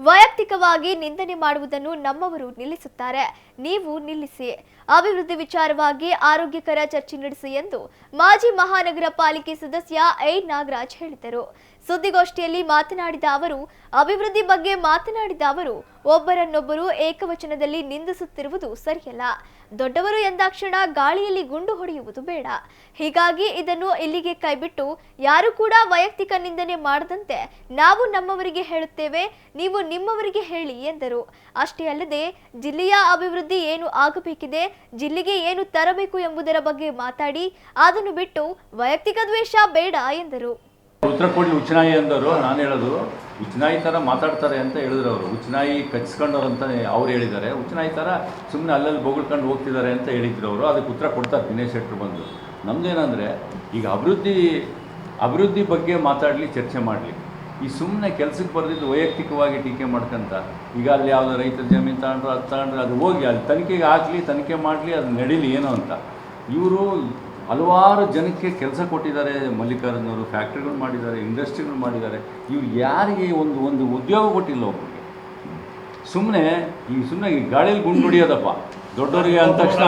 ವೈಯಕ್ತಿಕವಾಗಿ ನಿಂದನೆ ಮಾಡುವುದನ್ನು ನಮ್ಮವರು ನಿಲ್ಲಿಸುತ್ತಾರೆ. ನೀವು ನಿಲ್ಲಿಸಿ. ಅಭಿವೃದ್ಧಿ ವಿಚಾರವಾಗಿ ಆರೋಗ್ಯಕರ ಚರ್ಚೆ ನಡೆಸಿ ಎಂದು ಮಾಜಿ ಮಹಾನಗರ ಪಾಲಿಕೆ ಸದಸ್ಯ ಎ. ನಾಗರಾಜ್ ಹೇಳಿದರು. ಸುದ್ದಿಗೋಷ್ಠಿಯಲ್ಲಿ ಮಾತನಾಡಿದ ಅವರು, ಅಭಿವೃದ್ಧಿ ಬಗ್ಗೆ ಮಾತನಾಡಿದ ಅವರು, ಒಬ್ಬರನ್ನೊಬ್ಬರು ಏಕವಚನದಲ್ಲಿ ನಿಂದಿಸುತ್ತಿರುವುದು ಸರಿಯಲ್ಲ. ದೊಡ್ಡವರು ಎಂದಾಕ್ಷಣ ಗಾಳಿಯಲ್ಲಿ ಗುಂಡು ಹೊಡೆಯುವುದು ಬೇಡ. ಹೀಗಾಗಿ ಇದನ್ನು ಇಲ್ಲಿಗೆ ಕೈಬಿಟ್ಟು ಯಾರು ಕೂಡ ವೈಯಕ್ತಿಕ ನಿಂದನೆ ಮಾಡದಂತೆ ನಾವು ನಮ್ಮವರಿಗೆ ಹೇಳುತ್ತೇವೆ. ನೀವು ನಿಮ್ಮವರಿಗೆ ಹೇಳಿ ಎಂದರು. ಅಷ್ಟೇ ಅಲ್ಲದೆ ಜಿಲ್ಲೆಯ ಅಭಿವೃದ್ಧಿ ಏನು ಆಗಬೇಕಿದೆ, ಜಿಲ್ಲೆಗೆ ಏನು ತರಬೇಕು ಎಂಬುದರ ಬಗ್ಗೆ ಮಾತಾಡಿ, ಅದನ್ನು ಬಿಟ್ಟು ವೈಯಕ್ತಿಕ ದ್ವೇಷ ಬೇಡ ಎಂದರು. ಉತ್ತರ ಕೊಡ್ಲಿ ಉಚ್ಚನಾಯಿ ಅಂದರು ನಾನು ಹೇಳೋದು, ಉಚ್ಚನಾಯಿ ಥರ ಮಾತಾಡ್ತಾರೆ ಅಂತ ಹೇಳಿದ್ರು ಅವರು. ಉಚ್ಚನಾಯಿ ಕಚ್ಚಿಸ್ಕೊಂಡವ್ರು ಅಂತ ಅವ್ರು ಹೇಳಿದ್ದಾರೆ. ಉಚ್ಚನಾಯಿ ಥರ ಸುಮ್ಮನೆ ಅಲ್ಲಲ್ಲಿ ಬೊಗಳ್ಕೊಂಡು ಹೋಗ್ತಿದ್ದಾರೆ ಅಂತ ಹೇಳಿದ್ರು ಅವರು. ಅದಕ್ಕೆ ಉತ್ತರ ಕೊಡ್ತಾರೆ ದಿನೇಶ್ ಶೆಟ್ಟರು ಬಂದು. ನಮ್ದೇನಂದರೆ, ಈಗ ಅಭಿವೃದ್ಧಿ ಅಭಿವೃದ್ಧಿ ಬಗ್ಗೆ ಮಾತಾಡಲಿ, ಚರ್ಚೆ ಮಾಡಲಿ. ಈ ಸುಮ್ಮನೆ ಕೆಲಸಕ್ಕೆ ಬರೆದಿದ್ದು ವೈಯಕ್ತಿಕವಾಗಿ ಟೀಕೆ ಮಾಡ್ಕೊಂತ ಈಗ ಅಲ್ಲಿ ಯಾವುದೋ ರೈತರ ಜಮೀನು ತಗೊಂಡ್ರೆ ಅದು ತಗೊಂಡ್ರೆ ಅದು ಹೋಗಿ ಅಲ್ಲಿ ತನಿಖೆಗೆ ಹಾಕಲಿ ತನಿಖೆ ಮಾಡಲಿ ಅದು ನಡೀಲಿ ಏನೋ ಅಂತ. ಇವರು ಹಲವಾರು ಜನಕ್ಕೆ ಕೆಲಸ ಕೊಟ್ಟಿದ್ದಾರೆ ಮಲ್ಲಿಕಾರ್ಜುನವರು ಫ್ಯಾಕ್ಟ್ರಿಗಳು ಮಾಡಿದ್ದಾರೆ ಇಂಡಸ್ಟ್ರಿಗಳು ಮಾಡಿದ್ದಾರೆ. ಇವ್ರು ಯಾರಿಗೆ ಒಂದು ಒಂದು ಉದ್ಯೋಗ ಕೊಟ್ಟಿಲ್ಲ ಒಬ್ಬರಿಗೆ ಸುಮ್ಮನೆ ಈ ಸುಮ್ಮನೆ ಈ ಗಾಳಿಯಲ್ಲಿ ಗುಂಡು ಹೊಡಿಯೋದಪ್ಪ. ದೊಡ್ಡವರಿಗೆ ಅಂದ ತಕ್ಷಣ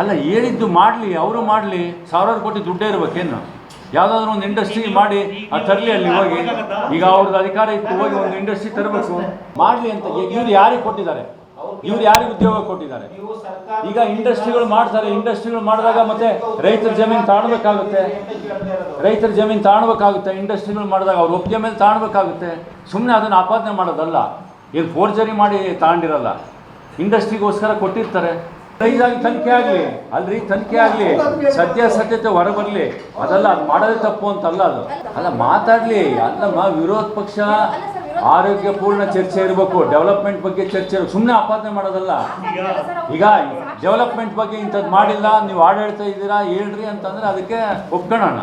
ಅಲ್ಲ ಹೇಳಿದ್ದು ಮಾಡಲಿ ಅವರು ಮಾಡಲಿ ಸಾವಿರಾರು ಕೋಟಿ ದುಡ್ಡೇ ಇರ್ಬೇಕೇನು? ಯಾವುದಾದ್ರೂ ಒಂದು ಇಂಡಸ್ಟ್ರಿ ಮಾಡಿ ಅದು ತರಲಿ ಅಲ್ಲಿ ಹೋಗಿ. ಈಗ ಅವ್ರದ್ದು ಅಧಿಕಾರ ಇತ್ತು, ಹೋಗಿ ಒಂದು ಇಂಡಸ್ಟ್ರಿ ತರಬೇಕು. ಮಾಡಲಿ ಅಂತ. ಇವ್ರು ಯಾರಿಗೆ ಕೊಟ್ಟಿದ್ದಾರೆ? ಇವ್ರು ಯಾರಿಗೆ ಉದ್ಯೋಗ ಕೊಟ್ಟಿದ್ದಾರೆ? ಈಗ ಇಂಡಸ್ಟ್ರಿಗಳು ಮಾಡ್ತಾರೆ. ಇಂಡಸ್ಟ್ರಿಗಳು ಮಾಡಿದಾಗ ಮತ್ತೆ ರೈತರ ಜಮೀನು ತಾಣಬೇಕಾಗುತ್ತೆ. ರೈತರ ಜಮೀನು ತಾಣಬೇಕಾಗುತ್ತೆ. ಇಂಡಸ್ಟ್ರಿಗಳು ಮಾಡಿದಾಗ ಅವ್ರ ಒಪ್ಪಿಗೆ ಮೇಲೆ ತಾಣಬೇಕಾಗುತ್ತೆ. ಸುಮ್ಮನೆ ಅದನ್ನು ಆಪಾದನೆ ಮಾಡೋದಲ್ಲ. ಏನು ಫೋರ್ಜರಿ ಮಾಡಿ ತಾಂಡಿರಲ್ಲ. ಇಂಡಸ್ಟ್ರಿಗೋಸ್ಕರ ಕೊಟ್ಟಿರ್ತಾರೆ. ರೈತಾಗಿ ತನಿಖೆ ಆಗಲಿ, ಅಲ್ರಿ ತನಿಖೆ ಆಗಲಿ ಹೊರ ಬರಲಿ ಅದಲ್ಲ ಅದು ಮಾಡೋದೇ ತಪ್ಪು ಅಂತಲ್ಲ ಅದು. ಅಲ್ಲ, ಮಾತಾಡಲಿ ಅಲ್ಲಮ್ಮ ವಿರೋಧ ಪಕ್ಷ ಆರೋಗ್ಯಪೂರ್ಣ ಚರ್ಚೆ ಇರಬೇಕು, ಡೆವಲಪ್ಮೆಂಟ್ ಬಗ್ಗೆ ಚರ್ಚೆ ಸುಮ್ಮನೆ ಆಪಾದನೆ ಮಾಡೋದಲ್ಲ. ಈಗ ಡೆವಲಪ್ಮೆಂಟ್ ಬಗ್ಗೆ ಇಂಥದ್ದು ಮಾಡಿಲ್ಲ, ನೀವು ಆಡಳಿತ ಇದ್ದೀರಾ, ಹೇಳ್ರಿ ಅಂತಂದ್ರೆ ಅದಕ್ಕೆ ಒಪ್ಕೊಳ್ಳೋಣ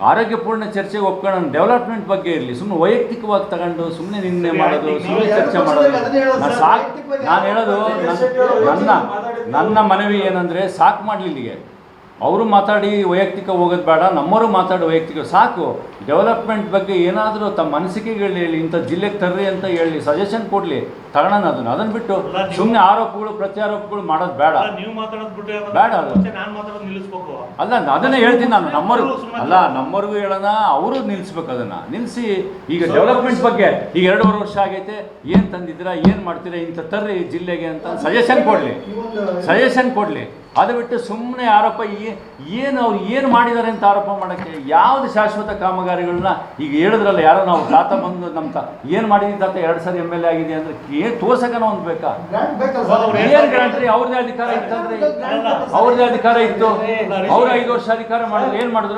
ಆರೋಗ್ಯಪೂರ್ಣ ಚರ್ಚೆಗೆ ಒಪ್ಕೊಳ್ಳೋಣ. ಡೆವಲಪ್ಮೆಂಟ್ ಬಗ್ಗೆ ಇರಲಿ. ಸುಮ್ಮನೆ ವೈಯಕ್ತಿಕವಾಗಿ ತಗೊಂಡು ಸುಮ್ಮನೆ ನಿನ್ನೆ ಮಾಡೋದು ಸುಮ್ಮನೆ ಚರ್ಚೆ ಮಾಡೋದು. ನಾನು ಸಾಕು ನಾನು ಹೇಳೋದು ನನ್ನ- ನನ್ನ ನನ್ನ ಮನವಿ ಏನಂದರೆ ಸಾಕು ಮಾಡಲಿ ಇಲ್ಲಿಗೆ ಅವರು ಮಾತಾಡಿ ವೈಯಕ್ತಿಕ ಹೋಗೋದು ಬೇಡ ನಮ್ಮವರು ಮಾತಾಡಿ ವೈಯಕ್ತಿಕ. ಸಾಕು ಡೆವಲಪ್ಮೆಂಟ್ ಬಗ್ಗೆ ಏನಾದರೂ ತಮ್ಮ ಮನಸ್ಸಿಗೆಗಳು ಹೇಳಿ ಇಂಥ ಜಿಲ್ಲೆಗೆ ತರ್ರಿ ಅಂತ ಹೇಳಿ ಸಜೆಷನ್ ಕೊಡಲಿ ತಗೊಳ್ಳೋಣ ಅದನ್ನು. ಅದನ್ನು ಬಿಟ್ಟು ಸುಮ್ಮನೆ ಆರೋಪಗಳು ಪ್ರತ್ಯಾರೋಪಗಳು ಮಾಡೋದು ಬೇಡ. ನೀವು ಮಾತಾಡೋದು ಬಿಟ್ಟು ಬೇಡ ಅದು. ನಾನು ಮಾತಾಡೋದು ನಿಲ್ಲಿಸ್ಬೇಕು. ಅಲ್ಲ ಅದನ್ನೇ ಹೇಳ್ತೀನಿ ನಾನು ನಮ್ಮವ್ರಿಗೂ ಅಲ್ಲ ನಮ್ಮವ್ರಿಗೂ ಹೇಳೋಣ ಅವರು ನಿಲ್ಲಿಸ್ಬೇಕು ಅದನ್ನು. ನಿಲ್ಲಿಸಿ ಈಗ ಡೆವಲಪ್ಮೆಂಟ್ ಬಗ್ಗೆ ಈಗ ಎರಡೂವರೆ ವರ್ಷ ಆಗೈತೆ ಏನು ತಂದಿದ್ದೀರಾ ಏನು ಮಾಡ್ತೀರಾ ಇಂಥ ತರ್ರಿ ಜಿಲ್ಲೆಗೆ ಅಂತ ಸಜೆಷನ್ ಕೊಡಲಿ. ಸಜೆಷನ್ ಕೊಡಲಿ. ಅದು ಬಿಟ್ಟು ಸುಮ್ಮನೆ ಆರೋಪ ಏನು ಅವ್ರು ಏನು ಮಾಡಿದ್ದಾರೆ ಅಂತ ಆರೋಪ ಮಾಡೋಕ್ಕೆ ಯಾವುದು ಶಾಶ್ವತ ಕಾಮಗಾರಿಗಳನ್ನ ಈಗ ಹೇಳಿದ್ರಲ್ಲ ಯಾರೋ ನಾವು ತಾತ ಬಂದು ನಮ್ಮ ತ ಏನು ಮಾಡಿದ್ವಿ ತಾತ ಎರಡು ಸಾರಿ ಎಂ ಎಲ್ ಎ ಆಗಿದೆ ಅಂದರೆ ಏನು ತೋರ್ಸಕನ ಒಂದು ಬೇಕಾ? ಏನು ಗ್ರಾಂಟ್ ರೀ ಅವ್ರದ್ದೇ ಅಧಿಕಾರ ಇತ್ತಂದ್ರೆ ಅವ್ರದ್ದೇ ಅಧಿಕಾರ ಇತ್ತು. ಅವ್ರು ಐದು ವರ್ಷ ಅಧಿಕಾರ ಮಾಡಿದ್ರು. ಏನು ಮಾಡಿದ್ರು?